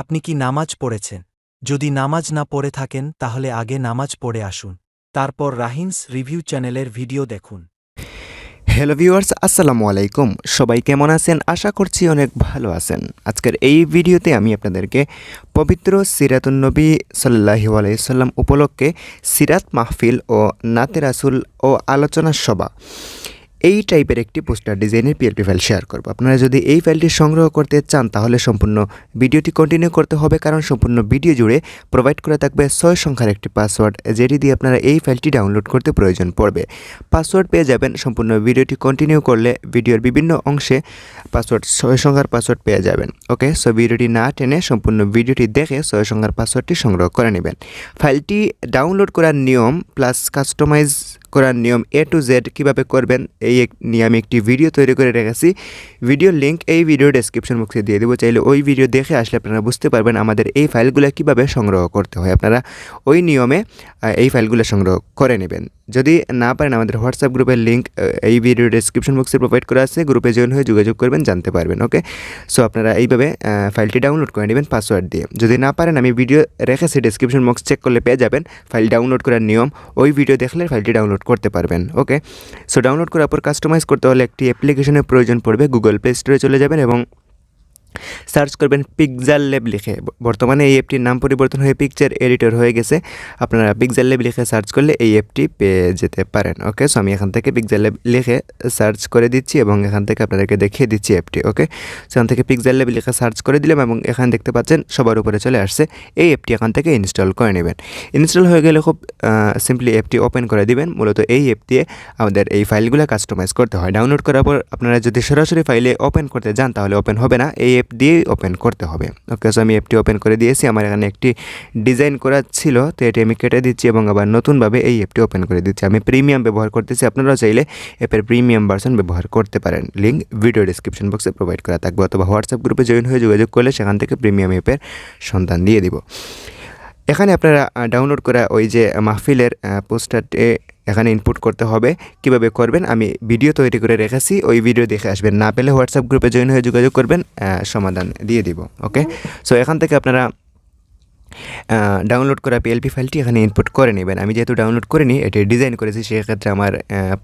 আপনি কি নামাজ পড়েছেন? যদি নামাজ না পড়ে থাকেন, তাহলে আগে নামাজ পড়ে আসুন। তারপর রাহিনস রিভিউ চ্যানেলের ভিডিও দেখুন। হ্যালো ভিউয়ার্স, আসসালামু আলাইকুম। সবাই কেমন আছেন? আশা করছি অনেক ভালো আছেন। আজকের এই ভিডিওতে আমি আপনাদেরকে পবিত্র সিরাতুন্নবী সাল্লাহু আলাইসাল্লাম উপলক্ষে সিরাত মাহফিল ও নাতে রাসুল ও আলোচনা সভা এই টাইপের একটি পোস্টার ডিজাইনের পিএলপি ফাইল শেয়ার করব। আপনারা যদি এই ফাইলটি সংগ্রহ করতে চান, তাহলে সম্পূর্ণ ভিডিওটি কন্টিনিউ করতে হবে, কারণ সম্পূর্ণ ভিডিও জুড়ে প্রোভাইড করা থাকবে ছয় সংখ্যার একটি পাসওয়ার্ড যেটি দিয়ে আপনারা এই ফাইলটি ডাউনলোড করতে প্রয়োজন পড়বে। পাসওয়ার্ড পেয়ে যাবেন, সম্পূর্ণ ভিডিওটি কন্টিনিউ করলে ভিডিওর বিভিন্ন অংশে পাসওয়ার্ড ছয় সংখ্যার পাসওয়ার্ড পেয়ে যাবেন। ওকে? সো ভিডিওটি না টেনে সম্পূর্ণ ভিডিওটি দেখে ছয় সংখ্যার পাসওয়ার্ডটি সংগ্রহ করে নেবেন। ফাইলটি ডাউনলোড করার নিয়ম প্লাস কাস্টমাইজ করার নিয়ম এ টু জেড কীভাবে করবেন এই এক- নিয়ে আমি একটি ভিডিও তৈরি করে রেখেছি। ভিডিওর লিঙ্ক এই ভিডিও ডেসক্রিপশন বক্সে দিয়ে দেবো। চাইলে ওই ভিডিও দেখে আসলে আপনারা বুঝতে পারবেন আমাদের এই ফাইলগুলো কীভাবে সংগ্রহ করতে হয়। আপনারা ওই নিয়মে এই ফাইলগুলো সংগ্রহ করে নেবেন। যদি না পারেন, আমাদের হোয়াটসঅ্যাপ গ্রুপের লিঙ্ক এই ভিডিও ডেসক্রিপশন বক্সে প্রোভাইড করা আছে। গ্রুপে জয়েন হয়ে যোগাযোগ করবেন, জানতে পারবেন ওকে সো আপনারা এইভাবে ফাইলটি ডাউনলোড করে নেবেন পাসওয়ার্ড দিয়ে। যদি না পারেন, আমি ভিডিও রেখেছি ডেসক্রিপশন বক্স চেক করলে পেয়ে যাবেন। ফাইল ডাউনলোড করার নিয়ম, ওই ভিডিও দেখলে ফাইলটি ডাউনলোড করতে পারবেন ওকে সো ডাউনলোড করার পর কাস্টমাইজ করতে হলে একটি অ্যাপ্লিকেশনের প্রয়োজন পড়বে গুগল প্লে স্টোরে চলে যাবেন এবং সার্চ করবেন পিকজাল ল্যাব লিখে। বর্তমানে এই অ্যাপটির নাম পরিবর্তন হয়ে পিকচার এডিটর হয়ে গেছে। আপনারা পিকজাল ল্যাব লিখে সার্চ করলে এই অ্যাপটি পেয়ে যেতে পারেন। ওকে সো আমি এখান থেকে পিকজাল ল্যাব লিখে সার্চ করে দিচ্ছি এবং এখান থেকে আপনাদেরকে দেখিয়ে দিচ্ছি অ্যাপটি ওকে সেখান থেকে পিকজাল ল্যাব লিখে সার্চ করে দিলাম এবং এখানে দেখতে পাচ্ছেন সবার উপরে চলে আসছে। এই অ্যাপটি এখান থেকে ইনস্টল করে নেবেন। ইনস্টল হয়ে গেলে খুব সিম্পলি অ্যাপটি ওপেন করে দিবেন। মূলত এই অ্যাপ দিয়ে আমাদের এই ফাইলগুলো কাস্টমাইজ করতে হয়। ডাউনলোড করার পর আপনারা যদি সরাসরি ফাইলে ওপেন করতে যান, তাহলে ওপেন হবে না। এই অ্যাপ দিয়েই ওপেন করতে হবে। ওকে সো আমি অ্যাপটি ওপেন করে দিয়েছি, আমার এখানে একটি ডিজাইন করা ছিল, তো এটি আমি কেটে দিচ্ছি এবং আবার নতুনভাবে এই অ্যাপটি ওপেন করে দিচ্ছি। আমি প্রিমিয়াম ব্যবহার করতেছি, আপনারাও চাইলে অ্যাপের প্রিমিয়াম ভার্সন ব্যবহার করতে পারেন। লিঙ্ক ভিডিও ডিসক্রিপশন বক্সে প্রোভাইড করা থাকবে, অথবা হোয়াটসঅ্যাপ গ্রুপে জয়েন হয়ে যোগাযোগ করলে সেখান থেকে প্রিমিয়াম অ্যাপের সন্ধান দিয়ে দিব। এখানে আপনারা ডাউনলোড করা ওই যে মাহফিলের পোস্টারটি এখানে ইনপুট করতে হবে। কীভাবে করবেন? আমি ভিডিও তৈরি করে রেখেছি, ওই ভিডিও দেখে আসবেন। না পেলে হোয়াটসঅ্যাপ গ্রুপে জয়েন হয়ে যোগাযোগ করবেন সমাধান দিয়ে দিব ওকে সো এখান থেকে আপনারা ডাউনলোড করা পিএলপি ফাইলটি এখানে ইনপুট করে নেবেন। আমি যেহেতু ডাউনলোড করিনি, এটি ডিজাইন করেছি, সেক্ষেত্রে আমার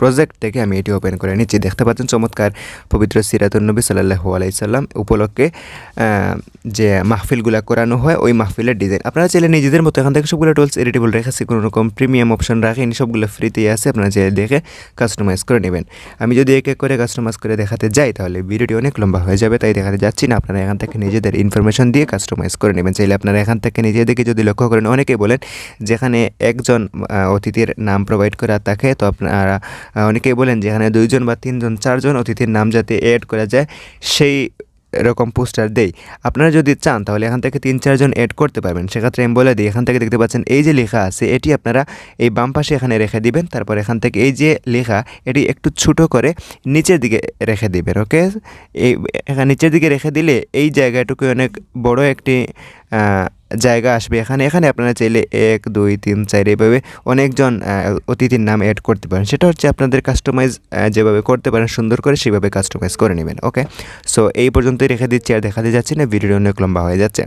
প্রজেক্ট থেকে আমি এটি ওপেন করে নিচ্ছি। দেখতে পাচ্ছেন চমৎকার পবিত্র সিরাতুন্নবী সাল্লাহু আলাইসাল্লাম উপলক্ষে যে মাহফিলগুলো করানো হয়, ওই মাহফিলের ডিজাইন আপনারা চাইলে নিজেদের মতো এখান থেকে সবগুলো টুলস এডিটেবল রেখেছি কোনো রকম প্রিমিয়াম অপশন রাখেনি, সবগুলো ফ্রিতেই আছে, আপনারা চাইলে দেখে কাস্টমাইজ করে নেবেন। আমি যদি এক এক করে কাস্টমাইজ করে দেখাতে যাই, তাহলে ভিডিওটি অনেক লম্বা হয়ে যাবে, তাই দেখাতে যাচ্ছি না। আপনারা এখান থেকে নিজেদের ইনফরমেশন দিয়ে কাস্টমাইজ করে নেবেন। চাইলে আপনারা এখান থেকে নিজেদেরকে যদি লক্ষ্য করেন অনেকেই বলেন যেখানে একজন অতিথির নাম প্রোভাইড করা থাকে তো আপনারা আহ, অনেকেই বলেন যেখানে দুইজন বা তিনজন চারজন অতিথির নাম যাতে অ্যাড করা যায় সেই এরকম পোস্টার দেই। আপনারা যদি চান তাহলে এখান থেকে তিন চারজন অ্যাড করতে পারবেন। সেক্ষেত্রে আমি বলে দিই এখান থেকে দেখতে পাচ্ছেন এই যে লেখা আছে এটি আপনারা এই বাম পাশে এখানে রেখে দিবেন তারপর এখান থেকে এই যে লেখা এটি একটু ছোট করে নিচের দিকে রেখে দিবেন ওকে? এই এখানে নিচের দিকে রেখে দিলে এই জায়গাটুকু অনেক বড় একটি জায়গা আসবে। এখানে এখানে আপনারা চাইলে এক, দুই, তিন, চার এইভাবে অনেকজন অতিথির নাম অ্যাড করতে পারেন। সেটা হচ্ছে আপনাদের কাস্টমাইজ যেভাবে করতে পারেন সুন্দর করে সেভাবে কাস্টমাইজ করে নেবেন ওকে সো এই পর্যন্তই রেখে দিচ্ছি, আর দেখাতে যাচ্ছি না, ভিডিওটি অনেক লম্বা হয়ে যাচ্ছে।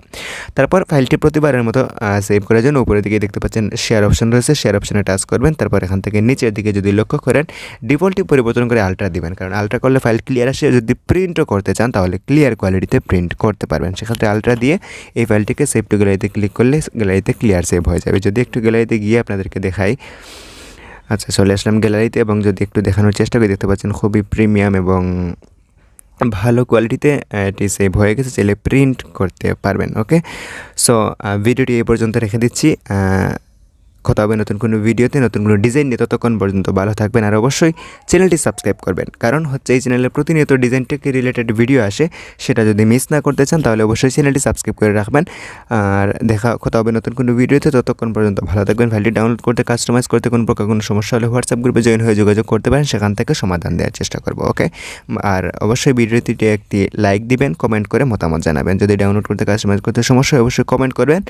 তারপর ফাইলটি প্রতিবারের মতো সেভ করার জন্য উপরের দিকে দেখতে পাচ্ছেন শেয়ার অপশন রয়েছে শেয়ার অপশনে টাচ করবেন, তারপর এখান থেকে নিচের দিকে যদি লক্ষ্য করেন ডিফল্টটি পরিবর্তন করে আলট্রা দিবেন। কারণ আলট্রা করলে ফাইল ক্লিয়ার আসে, যদি প্রিন্টও করতে চান, তাহলে ক্লিয়ার কোয়ালিটিতে প্রিন্ট করতে পারবেন। সেক্ষেত্রে আলট্রা দিয়ে এই ফাইলটিকে সেভ টু গ্যালারিতে ক্লিক করলে গ্যালারিতে ক্লিয়ার সেভ হয়ে যাবে। যদি একটু গ্যালারিতে গিয়ে আপনাদেরকে দেখাই। আচ্ছা চলে আসলাম গ্যালারিতে এবং যদি একটু দেখানোর চেষ্টা করি, দেখতে পাচ্ছেন খুবই প্রিমিয়াম এবং ভালো কোয়ালিটিতে এটি সেভ হয়ে গেছে, চাইলে প্রিন্ট করতে পারবেন ওকে সো ভিডিওটি এই পর্যন্ত রেখে দিচ্ছি। কথা হবে নতুন কোনো ভিডিওতে, নতুন কোনো ডিজাইন নিয়ে ততক্ষণ পর্যন্ত ভালো থাকবেন আর অবশ্যই চ্যানেলটি সাবস্ক্রাইব করবেন। কারণ হচ্ছে এই চ্যানেলে প্রতিনিয়ত ডিজাইন টেকে রিলেটেড ভিডিও আসে, সেটা যদি মিস না করতে চান তাহলে অবশ্যই চ্যানেলটি সাবস্ক্রাইব করে রাখবেন। আর দেখা, কথা হবে নতুন কোনো ভিডিওতে, ততক্ষণ পর্যন্ত ভালো থাকবেন ফাইলটি ডাউনলোড করতে কাস্টমাইজ করতে, কোনো প্রকার কোনো সমস্যা হলে হোয়াটসঅ্যাপ গ্রুপে জয়েন হয়ে যোগাযোগ করতে পারেন, সেখান থেকে সমাধান দেওয়ার চেষ্টা করব ওকে আর অবশ্যই ভিডিওটিতে একটি লাইক দিবেন কমেন্ট করে মতামত জানাবেন। যদি ডাউনলোড করতে কাস্টমাইজ করতে সমস্যা অবশ্যই কমেন্ট করবেন।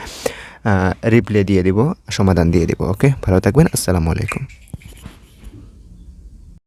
রিপ্লাই দিয়ে দিব সমাধান দিয়ে দিব ওকে ভালো থাকবেন আসসালামু আলাইকুম।